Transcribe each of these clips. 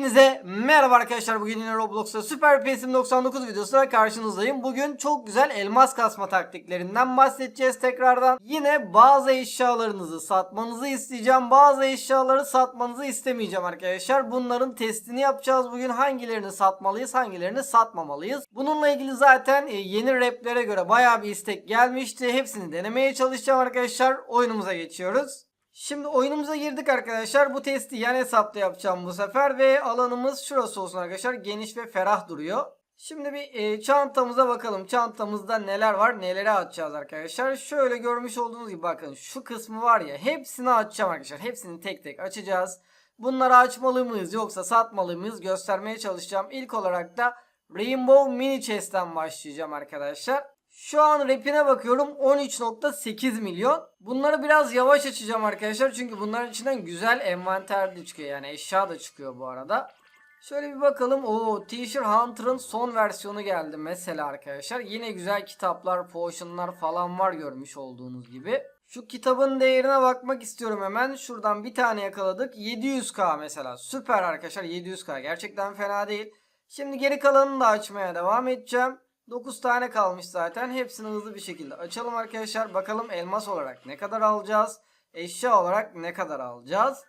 Hepinize merhaba arkadaşlar. Bugün yine Roblox'ta Super PS'im 99 videosuyla karşınızdayım. Bugün çok güzel elmas kasma taktiklerinden bahsedeceğiz tekrardan. Yine bazı eşyalarınızı satmanızı isteyeceğim. Bazı eşyaları satmanızı istemeyeceğim arkadaşlar. Bunların testini yapacağız. Bugün hangilerini satmalıyız, hangilerini satmamalıyız. Bununla ilgili zaten e, yeni raplere göre bayağı bir istek gelmişti. Hepsini denemeye çalışacağım arkadaşlar. Oyunumuza geçiyoruz. Şimdi oyunumuza girdik arkadaşlar. Bu testi yan hesapta yapacağım bu sefer ve alanımız şurası olsun arkadaşlar. Geniş ve ferah duruyor. Şimdi bir e, çantamıza bakalım. Çantamızda neler var, neleri açacağız arkadaşlar. Şöyle görmüş olduğunuz gibi bakın şu kısmı var ya hepsini açacağım arkadaşlar. Hepsini tek tek açacağız. Bunları açmalı mıyız yoksa satmalı mıyız göstermeye çalışacağım. İlk olarak da Rainbow Mini Chest'ten başlayacağım arkadaşlar. Şu an rapine bakıyorum 13.8 milyon. Bunları biraz yavaş açacağım arkadaşlar. Çünkü bunların içinden güzel envanter de çıkıyor. Yani eşya da çıkıyor bu arada. Şöyle bir bakalım. Oo, T-shirt Hunter'ın son versiyonu geldi mesela arkadaşlar. Yine güzel kitaplar, potionlar falan var görmüş olduğunuz gibi. Şu kitabın değerine bakmak istiyorum hemen. Şuradan bir tane yakaladık. 700k mesela. Süper arkadaşlar 700k. Gerçekten fena değil. Şimdi geri kalanını da açmaya devam edeceğim. 9 tane kalmış zaten. Hepsini hızlı bir şekilde açalım arkadaşlar. Bakalım elmas olarak ne kadar alacağız? Eşya olarak ne kadar alacağız?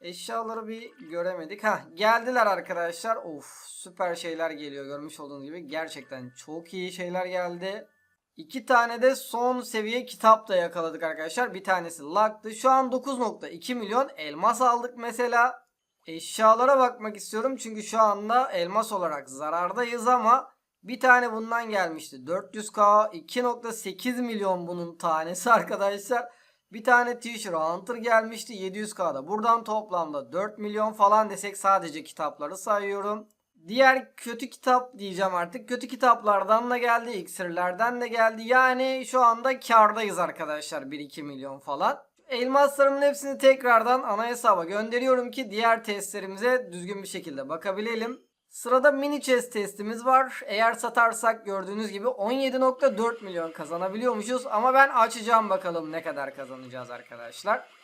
Eşyaları bir göremedik. Ha geldiler arkadaşlar. Of süper şeyler geliyor görmüş olduğunuz gibi. Gerçekten çok iyi şeyler geldi. İki tane de son seviye kitap da yakaladık arkadaşlar. Bir tanesi Luck'tı. Şu an 9.2 milyon elmas aldık mesela. Eşyalara bakmak istiyorum. Çünkü şu anda elmas olarak zarardayız ama bir tane bundan gelmişti. 400k 2.8 milyon bunun tanesi arkadaşlar. Bir tane t-shirt Hunter gelmişti 700k'da. Buradan toplamda 4 milyon falan desek sadece kitapları sayıyorum. Diğer kötü kitap diyeceğim artık. Kötü kitaplardan da geldi. iksirlerden de geldi. Yani şu anda kardayız arkadaşlar. 1-2 milyon falan. Elmaslarımın hepsini tekrardan ana hesaba gönderiyorum ki diğer testlerimize düzgün bir şekilde bakabilelim. Sırada mini chest testimiz var. Eğer satarsak gördüğünüz gibi 17.4 milyon kazanabiliyormuşuz. Ama ben açacağım bakalım ne kadar kazanacağız arkadaşlar.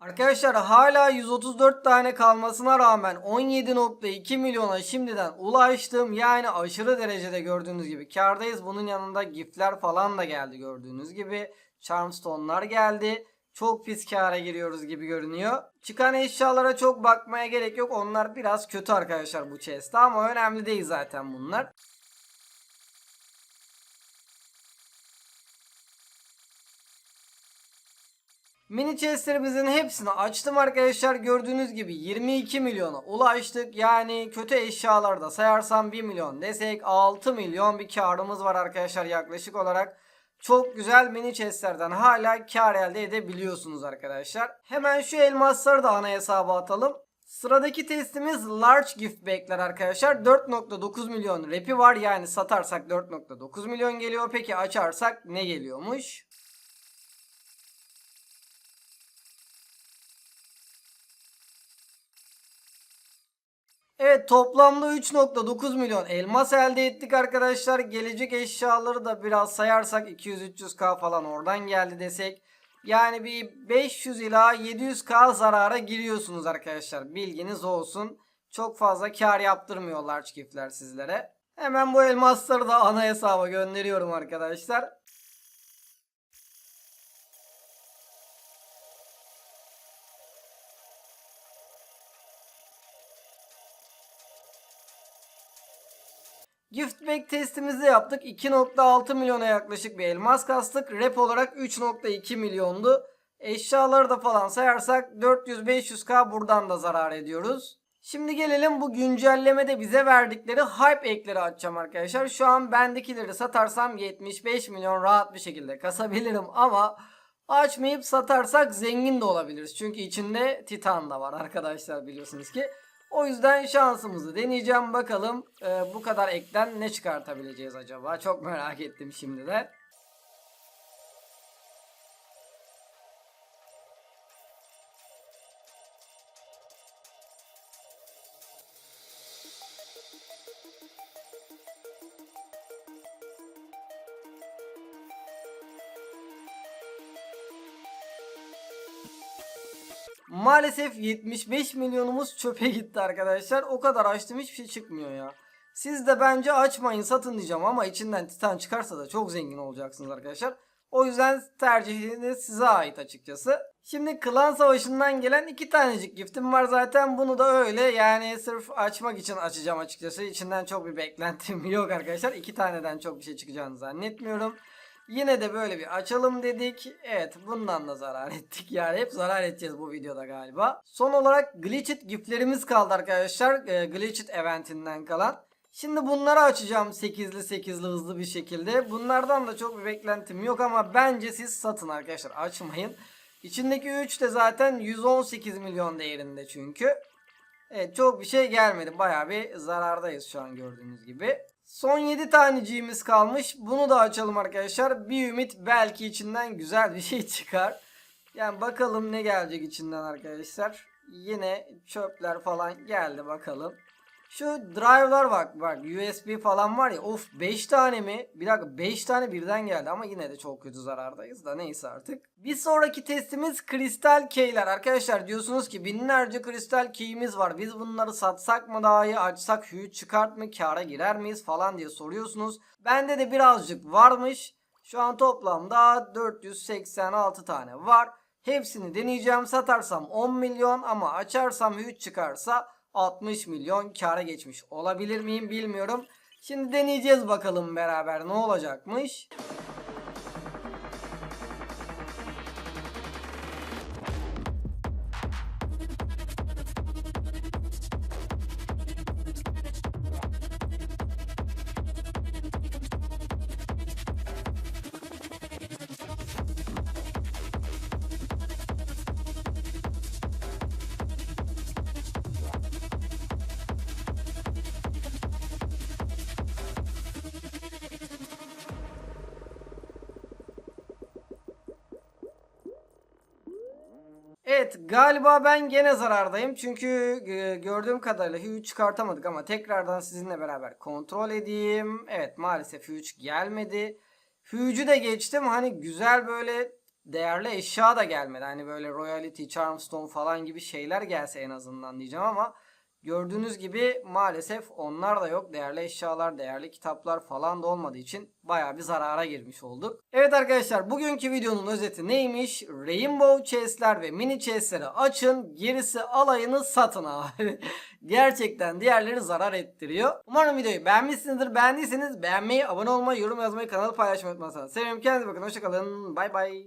Arkadaşlar hala 134 tane kalmasına rağmen 17.2 milyona şimdiden ulaştım. Yani aşırı derecede gördüğünüz gibi kardayız. Bunun yanında giftler falan da geldi gördüğünüz gibi. Charmstone'lar geldi. Çok pis kâra giriyoruz gibi görünüyor. Çıkan eşyalara çok bakmaya gerek yok. Onlar biraz kötü arkadaşlar bu chest'te ama önemli değil zaten bunlar. Mini chestlerimizin hepsini açtım arkadaşlar. Gördüğünüz gibi 22 milyona ulaştık. Yani kötü eşyalarda sayarsam 1 milyon desek 6 milyon bir karımız var arkadaşlar yaklaşık olarak. Çok güzel mini chestlerden hala kar elde edebiliyorsunuz arkadaşlar. Hemen şu elmasları da ana hesaba atalım. Sıradaki testimiz large gift back'ler arkadaşlar. 4.9 milyon repi var. Yani satarsak 4.9 milyon geliyor. Peki açarsak ne geliyormuş? Evet toplamda 3.9 milyon elmas elde ettik arkadaşlar. Gelecek eşyaları da biraz sayarsak 200-300k falan oradan geldi desek. Yani bir 500 ila 700k zarara giriyorsunuz arkadaşlar. Bilginiz olsun. Çok fazla kar yaptırmıyorlar çiftler sizlere. Hemen bu elmasları da ana hesaba gönderiyorum arkadaşlar. Gift bag testimizi yaptık. 2.6 milyona yaklaşık bir elmas kastık. Rep olarak 3.2 milyondu. Eşyaları da falan sayarsak 400-500k buradan da zarar ediyoruz. Şimdi gelelim bu güncellemede bize verdikleri hype ekleri açacağım arkadaşlar. Şu an bendekileri satarsam 75 milyon rahat bir şekilde kasabilirim ama açmayıp satarsak zengin de olabiliriz. Çünkü içinde Titan da var arkadaşlar biliyorsunuz ki. O yüzden şansımızı deneyeceğim. Bakalım e, bu kadar ekten ne çıkartabileceğiz acaba? Çok merak ettim şimdi Maalesef 75 milyonumuz çöpe gitti arkadaşlar. O kadar açtım hiçbir şey çıkmıyor ya. Siz de bence açmayın satın diyeceğim ama içinden titan çıkarsa da çok zengin olacaksınız arkadaşlar. O yüzden tercihiniz size ait açıkçası. Şimdi klan savaşından gelen iki tanecik giftim var zaten. Bunu da öyle yani sırf açmak için açacağım açıkçası. İçinden çok bir beklentim yok arkadaşlar. İki taneden çok bir şey çıkacağını zannetmiyorum. Yine de böyle bir açalım dedik. Evet bundan da zarar ettik. Yani hep zarar edeceğiz bu videoda galiba. Son olarak Glitchit giftlerimiz kaldı arkadaşlar. Ee, Glitchit eventinden kalan. Şimdi bunları açacağım 8'li 8'li hızlı bir şekilde. Bunlardan da çok bir beklentim yok ama bence siz satın arkadaşlar açmayın. İçindeki 3 de zaten 118 milyon değerinde çünkü. Evet çok bir şey gelmedi. Bayağı bir zarardayız şu an gördüğünüz gibi. Son 7 taneciğimiz kalmış. Bunu da açalım arkadaşlar. Bir ümit belki içinden güzel bir şey çıkar. Yani bakalım ne gelecek içinden arkadaşlar. Yine çöpler falan geldi bakalım. Şu drive'lar bak bak USB falan var ya of 5 tane mi? Bir dakika 5 tane birden geldi ama yine de çok kötü zarardayız da neyse artık. Bir sonraki testimiz kristal keyler. Arkadaşlar diyorsunuz ki binlerce kristal keyimiz var. Biz bunları satsak mı daha iyi açsak hüyü çıkart mı kâra girer miyiz falan diye soruyorsunuz. Bende de birazcık varmış. Şu an toplamda 486 tane var. Hepsini deneyeceğim. Satarsam 10 milyon ama açarsam hüyü çıkarsa 60 milyon kâra geçmiş olabilir miyim bilmiyorum. Şimdi deneyeceğiz bakalım beraber ne olacakmış. Evet galiba ben gene zarardayım. Çünkü e, gördüğüm kadarıyla Hu çıkartamadık ama tekrardan sizinle beraber kontrol edeyim. Evet maalesef Hu gelmedi. Hu'cu de geçtim. Hani güzel böyle değerli eşya da gelmedi. Hani böyle Royalty, Charmstone falan gibi şeyler gelse en azından diyeceğim ama gördüğünüz gibi maalesef onlar da yok. Değerli eşyalar, değerli kitaplar falan da olmadığı için baya bir zarara girmiş olduk. Evet arkadaşlar bugünkü videonun özeti neymiş? Rainbow chest'ler ve mini chest'leri açın. Gerisi alayını satın abi. Gerçekten diğerleri zarar ettiriyor. Umarım videoyu beğenmişsinizdir. Beğendiyseniz beğenmeyi, abone olmayı, yorum yazmayı, kanalı paylaşmayı unutmazsanız. Sevinirim. Kendinize bakın. Hoşçakalın. Bay bay.